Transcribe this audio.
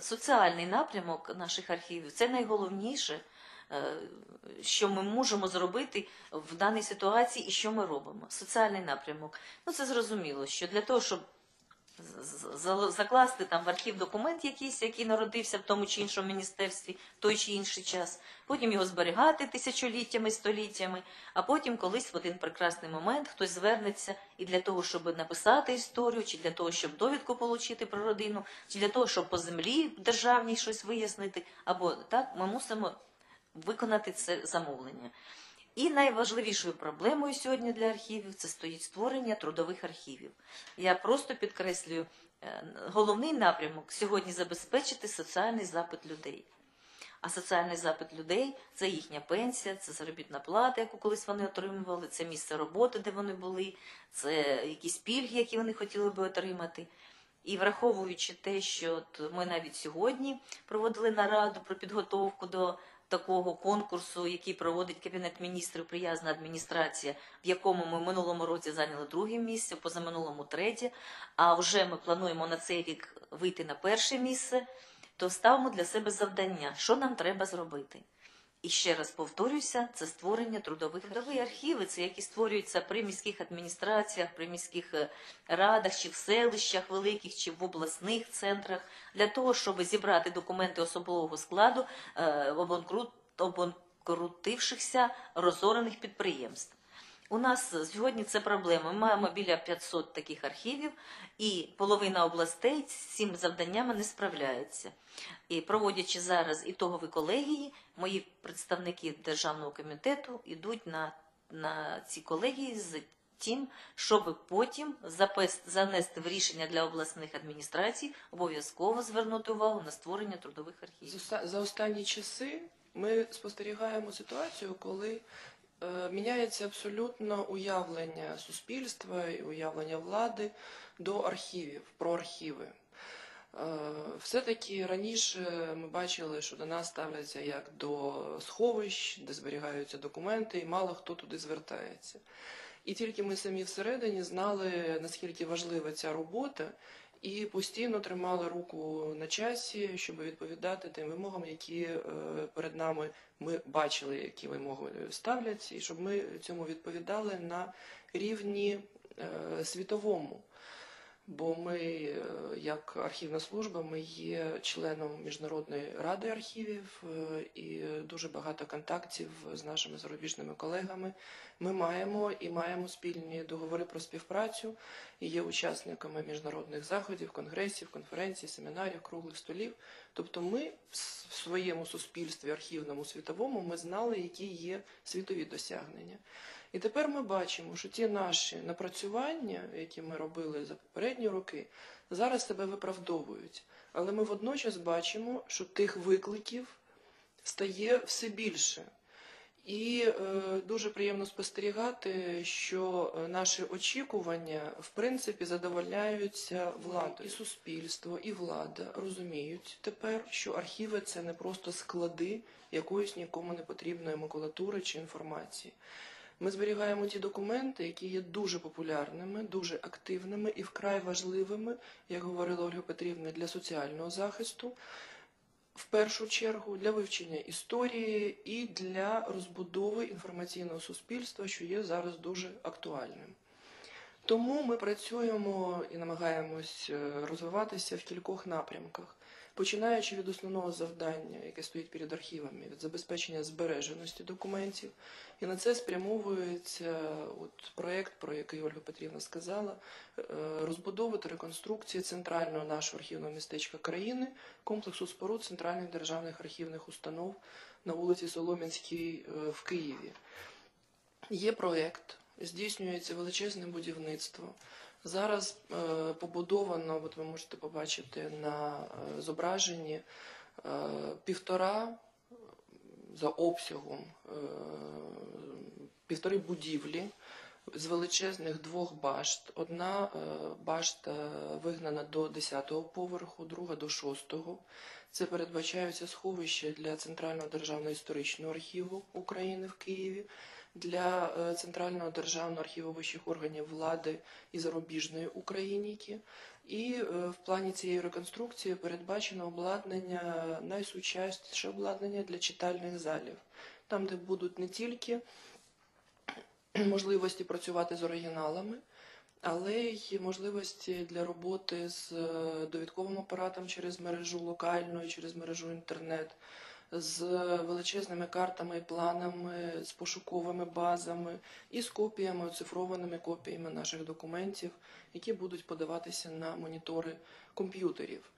соціальний напрямок наших архівів це найголовніше, е, що ми можемо зробити в даній ситуації і що ми робимо. Соціальний напрямок. Ну це зрозуміло, що для того, щоб закласти там в архів документ якийсь, який народився в тому чи іншому міністерстві в той чи інший час, потім його зберігати тисячоліттями, століттями, а потім колись в один прекрасний момент хтось звернеться і для того, щоб написати історію, чи для того, щоб довідку отримати про родину, чи для того, щоб по землі державній щось вияснити, або так, ми мусимо виконати це замовлення. І найважливішою проблемою сьогодні для архівів це стоїть створення трудових архівів. Я просто підкреслюю, е, головний напрямок сьогодні забезпечити соціальний запит людей. А соціальний запит людей це їхня пенсія, це заробітна плата, яку колись вони отримували, це місце роботи, де вони були, це якісь пільги, які вони хотіли би отримати. І враховуючи те, що ми навіть сьогодні проводили нараду про підготовку до такого конкурсу, який проводить Кабінет міністрів Приязна адміністрація, в якому ми минулому році зайняли друге місце, позаминулому третє. А вже ми плануємо на цей рік вийти на перше місце, то ставимо для себе завдання, що нам треба зробити. І ще раз повторюся, це створення трудових трудові архіви, це які створюються при міських адміністраціях, при міських е, радах, чи в селищах великих, чи в обласних центрах, для того, щоб зібрати документи особового складу е, обанкрут, обанкрутившихся розорених підприємств. У нас сьогодні це проблема. Ми маємо біля 500 таких архівів, і половина областей з цим завданнями не справляється. І проводячи зараз ітогові колегії, мої представники державного комітету йдуть на, на ці колегії з тим, щоб потім запис- занести в рішення для обласних адміністрацій обов'язково звернути увагу на створення трудових архівів. За останні часи ми спостерігаємо ситуацію, коли е, міняється абсолютно уявлення суспільства і уявлення влади до архівів, про архіви. Е, Все-таки раніше ми бачили, що до нас ставляться як до сховищ, де зберігаються документи, і мало хто туди звертається. І тільки ми самі всередині знали, наскільки важлива ця робота, і постійно тримали руку на часі, щоб відповідати тим вимогам, які е, перед нами ми бачили, які вимоги ставляться, і щоб ми цьому відповідали на рівні е, світовому. Бо ми, е, як архівна служба, ми є членом Міжнародної ради архівів е, і дуже багато контактів з нашими зарубіжними колегами. Ми маємо і маємо спільні договори про співпрацю і є учасниками міжнародних заходів, конгресів, конференцій, семінарів, круглих столів. Тобто, ми в своєму суспільстві архівному світовому ми знали, які є світові досягнення. І тепер ми бачимо, що ті наші напрацювання, які ми робили за попередні роки, зараз себе виправдовують. Але ми водночас бачимо, що тих викликів стає все більше. І е, дуже приємно спостерігати, що е, наші очікування в принципі задовольняються владою. І суспільство, і влада розуміють тепер, що архіви це не просто склади якоїсь нікому не потрібної макулатури чи інформації. Ми зберігаємо ті документи, які є дуже популярними, дуже активними і вкрай важливими, як говорила Ольга Петрівна, для соціального захисту, в першу чергу для вивчення історії і для розбудови інформаційного суспільства, що є зараз дуже актуальним. Тому ми працюємо і намагаємось е, розвиватися в кількох напрямках, починаючи від основного завдання, яке стоїть перед архівами, від забезпечення збереженості документів. І на це спрямовується от проєкт, про який Ольга Петрівна сказала, е, розбудови та реконструкції центрального нашого архівного містечка країни, комплексу споруд центральних державних архівних установ на вулиці Солом'янській е, в Києві. Є проєкт, здійснюється величезне будівництво. Зараз е, побудовано, от ви можете побачити на е, зображенні, е, півтора за обсягом півтори будівлі з величезних двох башт. Одна башта вигнана до 10-го поверху, друга до 6-го. Це передбачаються сховища для Центрального державного історичного архіву України в Києві, для е, Центрального державного архіву вищих органів влади і зарубіжної Україніки. І е, в плані цієї реконструкції передбачено обладнання, найсучасніше обладнання для читальних залів, там, де будуть не тільки можливості працювати з оригіналами, але й можливості для роботи з е, довідковим апаратом через мережу локальну через мережу інтернет, з величезними картами планами, з пошуковими базами і з копіями, оцифрованими копіями наших документів, які будуть подаватися на монітори комп'ютерів.